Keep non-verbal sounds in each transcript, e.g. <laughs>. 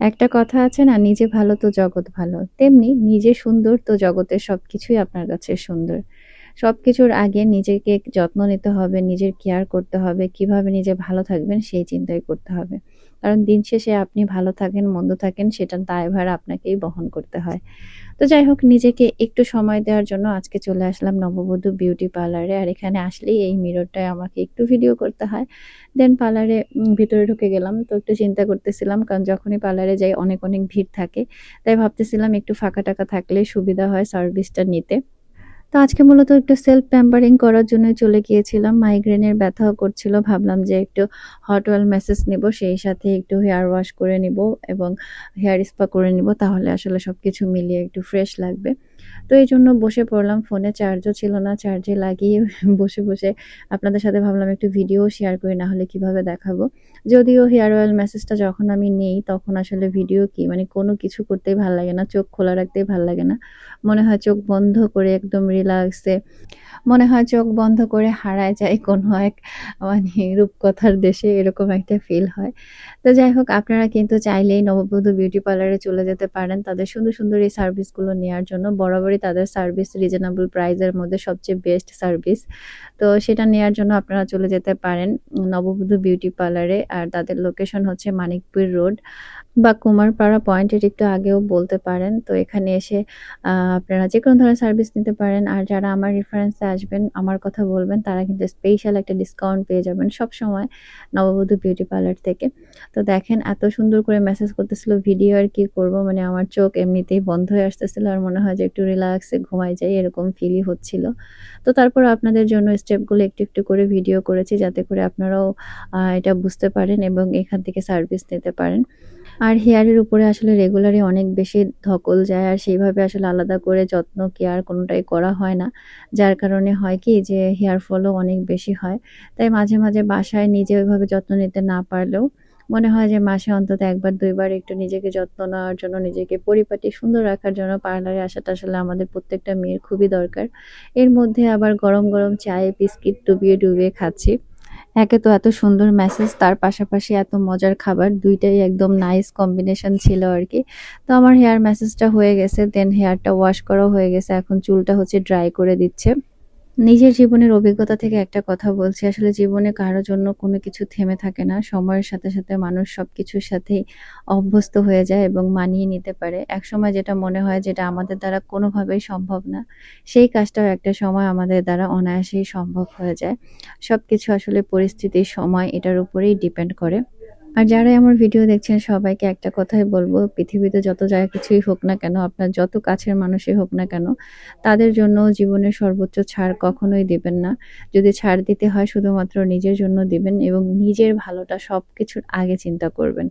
একটা কথা আছে না, নিজে ভালো তো জগৎ ভালো। তেমনি নিজে সুন্দর তো জগতের সব কিছুই আপনার কাছে সুন্দর। সব কিছুর আগে নিজেকে যত্ন নিতে হবে, নিজের কেয়ার করতে হবে, কীভাবে নিজে ভালো থাকবেন সেই চিন্তাই করতে হবে। কারণ দিন শেষে আপনি ভালো থাকেন, মন্দ থাকেন সেটার দায়ভার আপনাকেই বহন করতে হয়। তো যাই হোক, নিজেকে একটু সময় দেওয়ার জন্য আজকে চলে আসলাম নববধূ বিউটি পার্লারে আর এখানে আসলেই এই মিররটায় আমাকে একটু ভিডিও করতে হয়। দেন পার্লারে ভিতরে ঢুকে গেলাম। তো একটু চিন্তা করতেছিলাম, কারণ যখনই পার্লারে যাই, অনেক অনেক ভিড় থাকে। তাই ভাবতেছিলাম একটু ফাঁকা টাকা থাকলে সুবিধা হয় সার্ভিসটা নিতে। তো আজকে মূলত একটু সেলফ প্যাম্পারিং করার জন্য চলে গিয়েছিলাম। মাইগ্রেনের ব্যথাও করছিল। ভাবলাম যে একটু হট অয়েল মেসেজ নেব, সেই সাথে একটু হেয়ার ওয়াশ করে নিব এবং হেয়ার স্পা করে নিব, তাহলে আসলে সব কিছু মিলিয়ে একটু ফ্রেশ লাগবে। তো এই জন্য বসে পড়লাম ফোনে, চার্জও ছিল না, চার্জে লাগিয়ে <laughs> বসে বসে আপনাদের সাথে ভাবলাম একটু ভিডিও শেয়ার করি, না হলে কীভাবে দেখাবো। যদিও হেয়ার অয়েল মেসেজটা যখন আমি নেই, তখন আসলে ভিডিও কি মানে কোনো কিছু করতেই ভালো লাগে না, চোখ খোলা রাখতেই ভালো লাগে না। মনে হয় চোখ বন্ধ করে একদম রিল্যাক্সে মনে হয় চোখ বন্ধ করে হারায় যায় কোনো এক মানে রূপকথার দেশে, এরকম একটা ফিল হয়। তো যাই হোক, আপনারা কিন্তু চাইলেই নববধূ বিউটি পার্লারে চলে যেতে পারেন, তাদের সুন্দর সুন্দর এই সার্ভিসগুলো নেওয়ার জন্য বরাবরই তাদের সার্ভিস রিজনেবল প্রাইসের মধ্যে সবচেয়ে বেস্ট সার্ভিস তো সেটা নেওয়ার জন্য আপনারা চলে যেতে পারেন নববধূ বিউটি পার্লারে আর তাদের লোকেশন হচ্ছে মানিকপুর রোড বা কুমার কুমারপাড়া পয়েন্টের একটু আগেও বলতে পারেন। তো এখানে এসে আপনারা যে কোনো ধরনের সার্ভিস নিতে পারেন। আর যারা আমার রেফারেন্সে আসবেন, আমার কথা বলবেন, তারা কিন্তু স্পেশাল একটা ডিসকাউন্ট পেয়ে যাবেন সব সময় নববধূ বিউটি পার্লার থেকে। তো দেখেন, এত সুন্দর করে মেসেজ করতেছিল, ভিডিও আর কি করব? মানে আমার চোখ এমনিতেই বন্ধ হয়ে আসতেছিল, আর মনে হয় যে একটু রিল্যাক্সে ঘুমাই যাই, এরকম ফিলই হচ্ছিল। তো তারপর আপনাদের জন্য স্টেপগুলো একটু একটু করে ভিডিও করেছি, যাতে করে আপনারাও এটা বুঝতে পারেন এবং এখান থেকে সার্ভিস নিতে পারেন। আর হেয়ারের উপরে আসলে রেগুলারই অনেক বেশি ধকল যায়, আর সেইভাবে আসলে আলাদা করে যত্ন কেয়ার কোনোটাই করা হয় না। যার কারণে হয় কি যে হেয়ার ফলও অনেক বেশি হয়। তাই মাঝে মাঝে বাসায় নিজে ওইভাবে যত্ন নিতে না পারলেও মনে হয় যে মাসে অন্তত একবার, দুইবার একটু নিজেকে যত্ন নেওয়ার জন্য, নিজেকে পরিপাটি সুন্দর রাখার জন্য পার্লারে আসাটা আসলে আমাদের প্রত্যেকটা মেয়ের খুবই দরকার। এর মধ্যে আবার গরম গরম চায়ে বিস্কিট ডুবিয়ে ডুবিয়ে খাচ্ছি। একে তো এত সুন্দর মেসেজ তার পাশাপাশি এত মজার খাবার, দুইটাই একদম নাইস কম্বিনেশন ছিল আর কি। তো আমার হেয়ার মেসেজটা হয়ে গেছে দেন হেয়ারটা ওয়াশ করাও হয়ে গেছে, এখন চুলটা হচ্ছে ড্রাই করে দিচ্ছে। নিজের জীবনের অভিজ্ঞতা থেকে একটা কথা বলছি। আসলে জীবনে কারোর জন্য কোনো কিছু থেমে থাকে না। সময়ের সাথে সাথে মানুষ সব কিছুর সাথেই অভ্যস্ত হয়ে যায় এবং মানিয়ে নিতে পারে। এক সময় যেটা মনে হয় যেটা আমাদের দ্বারা কোনোভাবেই সম্ভব না, সেই কাজটাও একটা সময় আমাদের দ্বারা অনায়াসেই সম্ভব হয়ে যায়। সব কিছু আসলে পরিস্থিতির সময় এটার উপরেই ডিপেন্ড করে। আর যারাই আমার ভিডিও দেখছেন, সবাইকে একটা কথাই বলব, পৃথিবীতে যত যা কিছুই হোক না কেন, আপনার যত কাছের মানুষই হোক না কেন, তাদের জন্য জীবনের সর্বোচ্চ ছাড় কখনোই দিবেন না। যদি ছাড় দিতে হয়, শুধুমাত্র নিজের জন্য দিবেন এবং নিজের ভালোটা সব কিছুর আগে চিন্তা করবেন।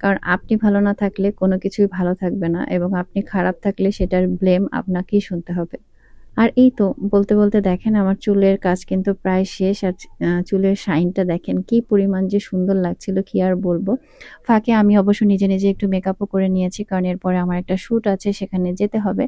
কারণ আপনি ভালো না থাকলে কোনো কিছুই ভালো থাকবে না এবং আপনি খারাপ থাকলে সেটার ব্লেম আপনাকেই শুনতে হবে। আর এই তো, বলতে বলতে দেখেন আমার চুলের কাজ কিন্তু প্রায় শেষ আর চুলের শাইনটা দেখেন কি পরিমাণ যে সুন্দর লাগছিল, কি আর বলব। ফাঁকে আমি অবশ্য নিজে নিজে একটু মেকআপও করে নিয়েছি, কারণ এরপরে আমার একটা শ্যুট আছে, সেখানে যেতে হবে।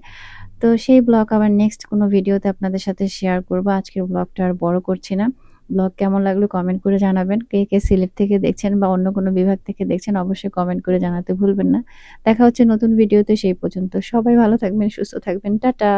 তো সেই ব্লগ আবার নেক্সট কোনো ভিডিওতে আপনাদের সাথে শেয়ার করব। আজকের ব্লগটা আর বড় করছি না। ব্লগ কেমন লাগল কমেন্ট করে জানাবেন। কে কে সিলেট থেকে দেখছেন বা অন্য কোনো বিভাগ থেকে দেখছেন, অবশ্যই কমেন্ট করে জানাতে ভুলবেন না। দেখা হচ্ছে নতুন ভিডিওতে সেই পর্যন্ত সবাই ভালো থাকবেন, সুস্থ থাকবেন। টাটা!